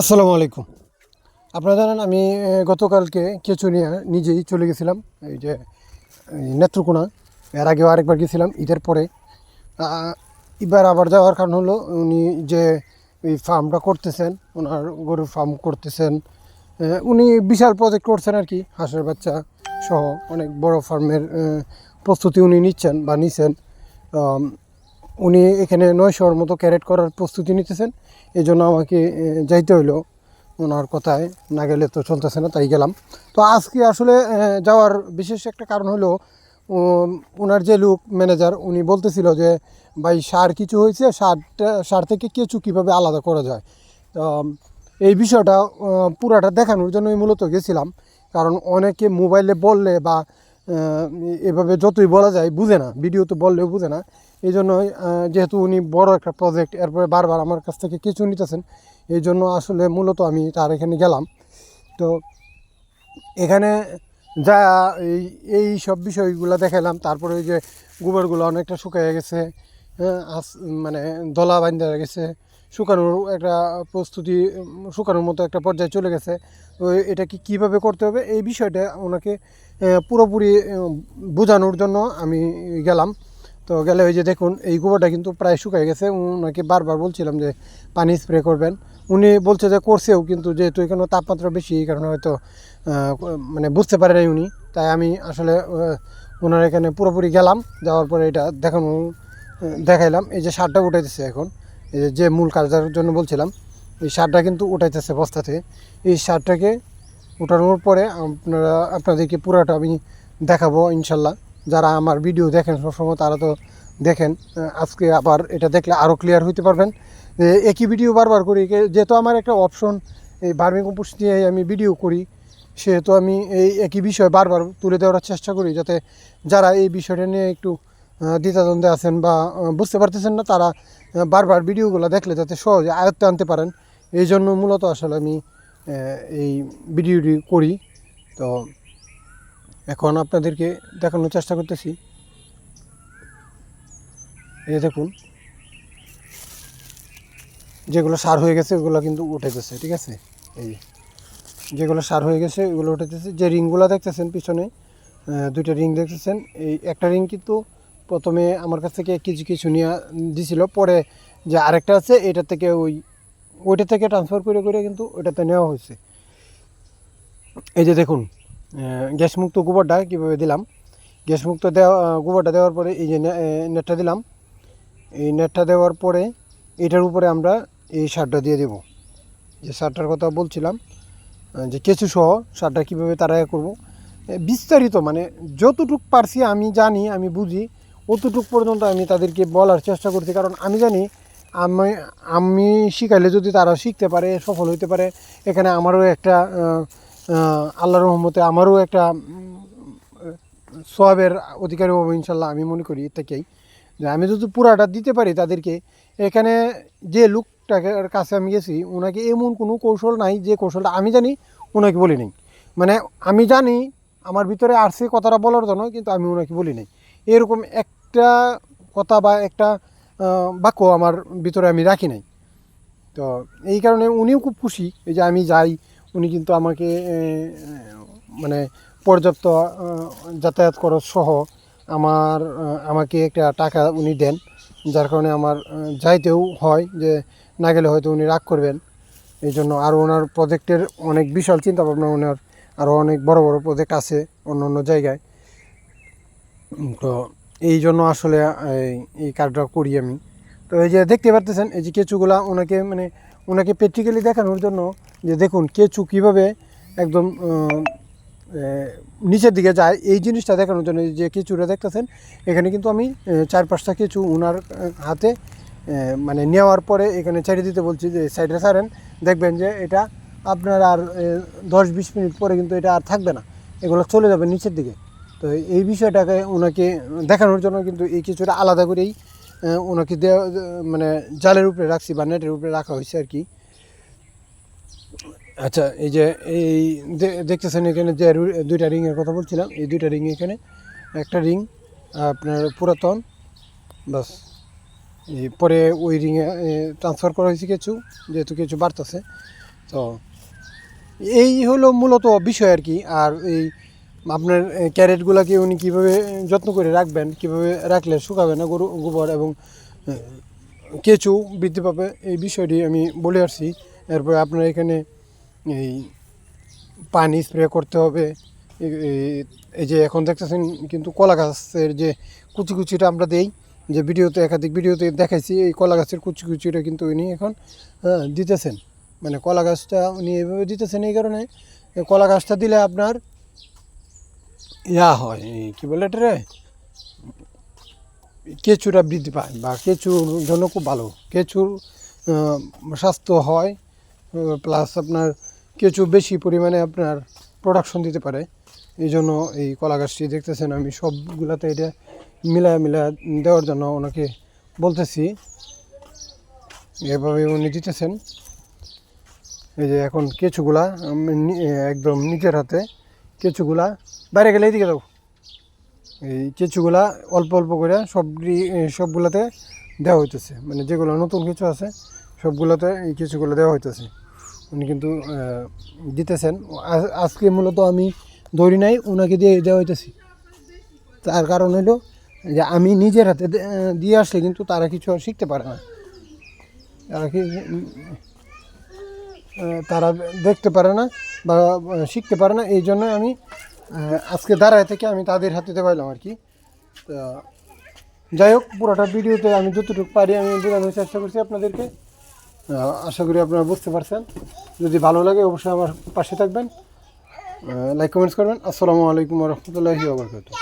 আসসালামু আলাইকুম। আপনারা জানেন আমি গতকালকে কেঁচু নিয়ে নিজেই চলে গেছিলাম, এই যে নেত্রকোনা। এর আগেও আরেকবার গেছিলাম, ঈদের পরে। এবার আবার যাওয়ার কারণ হলো, উনি যে, এই ফার্মটা করতেছেন, ওনার গরুর ফার্ম করতেছেন উনি বিশাল প্রজেক্ট করছেন আর কি, হাঁসের বাচ্চা সহ অনেক বড় ফার্মের প্রস্তুতি উনি নিচ্ছেন বা নিছেন। উনি এখানে নয়শোর মতো ক্যারেট করার প্রস্তুতি নিতেছেন। এই জন্য আমাকে যাইতে হইল ওনার কথায়। না গেলে তো চলতেছে না, তাই গেলাম। তো আজকে আসলে যাওয়ার বিশেষ একটা কারণ হলো ওনার যে লোক ম্যানেজার, উনি বলতেছিল যে, ভাই, সার কিছু হয়েছে, সারটা, সার থেকে কেঁচু কীভাবে আলাদা করা যায়? তো, এই বিষয়টা পুরাটা দেখানোর জন্যই মূলত গেছিলাম। কারণ অনেকে মোবাইলে বললে বা এভাবে যতই বলা যায় বুঝে না ভিডিও তো বললেও বুঝে না। এই জন্যই আহ, যেহেতু উনি বড় একটা প্রজেক্ট এরপরে বারবার আমার কাছ থেকে কিছু নিতেছেন এই জন্য আসলে মূলত আমি তার এখানে গেলাম। তো এখানে যা এই এই সব বিষয়গুলো দেখালাম তারপরে ওই যে গোবরগুলো অনেকটা শুকিয়ে গেছে হ্যাঁ, মানে দলা বান্ধা গেছে শুকানোর একটা প্রস্তুতি, শুকানোর মতো একটা পর্যায়ে চলে গেছে। তো এটা কি কীভাবে করতে হবে এই বিষয়টা ওনাকে পুরোপুরি বোঝানোর জন্য আমি গেলাম। তো গেলে ওই যে দেখুন, এই গোবরটা কিন্তু প্রায় শুকিয়ে গেছে। ওনাকে বারবার বলছিলাম যে, পানি স্প্রে করবেন। উনি বলছে যে, করছেও কিন্তু যেহেতু এখানে তাপমাত্রা বেশি, এই কারণে হয়তো মানে বুঝতে পারে নাই উনি। তাই আমি আসলে ওনার এখানে পুরোপুরি গেলাম। যাওয়ার পরে এটা দেখানো দেখাইলাম। এই যে সারটা উঠাইতেছে এখন। যে- মূল কাজটার জন্য বলছিলাম, এই সারটা কিন্তু উঠাইতেছে বস্তা থেকে। এই সারটাকে উঠানোর পরে আপনারা, আপনাদেরকে পুরাটা আমি দেখাবো ইনশাল্লাহ। যারা আমার ভিডিও দেখেন সবসময়, তারা তো দেখেন আজকে আবার এটা দেখলে আরও ক্লিয়ার হইতে পারবেন। যে একই ভিডিও বারবার করি যেহেতু আমার একটা অপশন এই বার্মি কম্পোস্ট নিয়ে আমি ভিডিও করি, সেহেতু আমি এই একই বিষয় বারবার তুলে দেওয়ার চেষ্টা করি, যাতে যারা এই বিষয়টা নিয়ে একটু আহ, দ্বিধাদ্বন্দ্বে আছেন বা বুঝতে পারতেছেন না তারা বারবার ভিডিওগুলো দেখলে যাতে সহজে আয়ত্তে আনতে পারেন। এই জন্য মূলত আসলে আমি এই ভিডিওটি করি। তো এখন আপনাদেরকে দেখানোর চেষ্টা করতেছি। এই দেখুন। যেগুলো সার হয়ে গেছে ওগুলো কিন্তু উঠেতেছে ঠিক আছে? এই যেগুলো সার হয়ে গেছে ওগুলো উঠেতেছে যে রিংগুলো দেখতেছেন পিছনে দুইটা রিং দেখতেছেন। এই একটা রিং কিন্তু প্রথমে আমার কাছ থেকে কিছু কিছু নিয়ে দিছিল, পরে যে আরেকটা আছে, এটা থেকে ওই, ওইটা থেকে ট্রান্সফার করে করে কিন্তু ওইটাতে নেওয়া হয়েছে। এই যে দেখুন গ্যাসমুক্ত গোবরটা কীভাবে দিলাম? গ্যাসমুক্ত দেওয়া গোবরটা দেওয়ার পরে এই যে নেটটা দিলাম। এই নেটটা দেওয়ার পরে এটার উপরে আমরা এই সারটা দিয়ে দেব। যে সারটার কথা বলছিলাম যে কেঁচু সহ সারটা কীভাবে তারা করব বিস্তারিত মানে যতটুক পারছি আমি জানি, আমি বুঝি অতটুক পর্যন্ত আমি তাদেরকে বলার চেষ্টা করছি। কারণ আমি জানি আমি আমি শিখাইলে যদি তারা শিখতে পারে, সফল হইতে পারে, এখানে আমারও একটা আল্লাহর রহমতে আমারও একটা সবের অধিকারী হব ইনশাল্লাহ আমি মনে করি থেকেই যে আমি যদি পুরাটা দিতে পারি তাদেরকে, এখানে যে লোকটাকে কাছে আমি গেছি ওনাকে এমন কোনো কৌশল নাই যে কৌশলটা আমি জানি ওনাকে বলি নাই। মানে আমি জানি, আমার ভিতরে আসছে কথাটা বলার জন্য, কিন্তু আমি ওনাকে বলি নাই। এরকম একটা কথা বা একটা বাক্য আমার ভিতরে আমি রাখি নাই। তো এই কারণে উনিও খুব খুশি এই যে আমি যাই, উনি কিন্তু আমাকে মানে পর্যাপ্ত যাতায়াত খরচ সহ আমার আমাকে একটা টাকা উনি দেন, যার কারণে আমার যাইতেও হয় যে না গেলে হয়তো উনি রাগ করবেন। এই জন্য আরও ওনার প্রজেক্টের অনেক বিশাল চিন্তা ভাবনা ওনার আরও অনেক বড় বড় প্রজেক্ট আছে অন্য অন্য জায়গায়। তো এই জন্য আসলে, এই- কাজটা করি আমি। তো এই যে দেখতে পারতেছেন, এই যে কেঁচুগুলা ওনাকে মানে ওনাকে প্র্যাকটিক্যালি দেখানোর জন্য যে দেখুন কেঁচু কীভাবে একদম নিচের দিকে যায়, এই জিনিসটা দেখানোর জন্য যে কেঁচুটা দেখতেছেন, এখানে কিন্তু আমি চার পাঁচটা কেঁচু ওনার হাতে মানে নেওয়ার পরে এখানে ছেড়ে দিতে বলছি যে, সাইডে ছাড়েন। দেখবেন যে এটা আপনার আর দশ বিশ মিনিট পরে কিন্তু এটা আর থাকবে না। এগুলো চলে যাবে নিচের দিকে। তো এই বিষয়টাকে ওনাকে দেখানোর জন্য কিন্তু এই কিছুটা আলাদা করেই ওনাকে দেওয়া মানে জালের উপরে রাখছি বা নেটের উপরে রাখা হয়েছে আর কি। আচ্ছা এই যে এই দেখতেছেন এখানে যে দুইটা রিংয়ের কথা বলছিলাম, এই দুইটা রিং এখানে, একটা রিং আপনার পুরাতন, বাস, এই পরে ওই রিংয়ে ট্রান্সফার করা হয়েছে কিছু, যেহেতু কিছু বাড়তেছে, তো এই হলো মূলত বিষয় আর কি, আর এই আপনার ক্যারেটগুলোকে উনি কীভাবে যত্ন করে রাখবেন, কীভাবে রাখলে শুকাবে না গরু, গোবর এবং কেঁচু বৃদ্ধি পাবে, এই বিষয়টি আমি বলে আসছি। এরপরে আপনার এখানে এই পানি স্প্রে করতে হবে। এই- যে এখন দেখতেছেন কিন্তু কলা গাছের যে কুচি কুচিটা আমরা দেই, যে ভিডিওতে, একাধিক ভিডিওতে দেখাইছি, এই কলা গাছের কুচি কুচিটা কিন্তু উনি এখন দিতেছেন। মানে কলা গাছটা উনি এইভাবে দিতেছেন এই কারণে। কলা গাছটা দিলে আপনার ইয়া হয় কী বলে এটা রে কেঁচুটা বৃদ্ধি পায় বা কেঁচুর জন্য খুব ভালো। কেঁচুর স্বাস্থ্য হয় প্লাস আপনার কেঁচু বেশি পরিমাণে আপনার প্রোডাকশন দিতে পারে। এই জন্য এই কলা গাছটি দেখতেছেন আমি, সবগুলাতে এটা মিলা মিলা দেওয়ার জন্য ওনাকে বলতেছি। এভাবে উনি দিতেছেন। এই যে এখন কেঁচুগুলা একদম নিজের হাতে কেঁচুগুলা, বাইরে গেলে এদিকে দাও এই কেঁচুগুলা অল্প অল্প করে সব সবগুলাতে দেওয়া হইতেছে। মানে যেগুলো নতুন কিছু আছে, সবগুলোতে এই কিছুগুলো দেওয়া হইতেছে। উনি কিন্তু দিতেছেন। আজ- আজকে মূলত আমি দৌড়ি নাই ওনাকে দিয়ে দেওয়া হইতেছি। তার কারণ হলো যে আমি নিজের হাতে দিয়ে আসলে কিন্তু তারা কিছু আর শিখতে পারে না। তারা কি তারা দেখতে পারে না বা শিখতে পারে না, এই জন্য আমি আজকে দাঁড়ায় থেকে আমি তাদের হাতে পাইলাম আর কি। তো, যাই হোক, পুরোটা ভিডিওতে আমি যতটুকু পারি আমি বোঝানোর চেষ্টা করছি আপনাদেরকে। আশা করি আপনারা বুঝতে পারছেন। যদি ভালো লাগে, অবশ্যই আমার পাশে থাকবেন। লাইক কমেন্টস করবেন। আসসালামু আলাইকুম রহমতুল্লাহি ওবরকাতুহ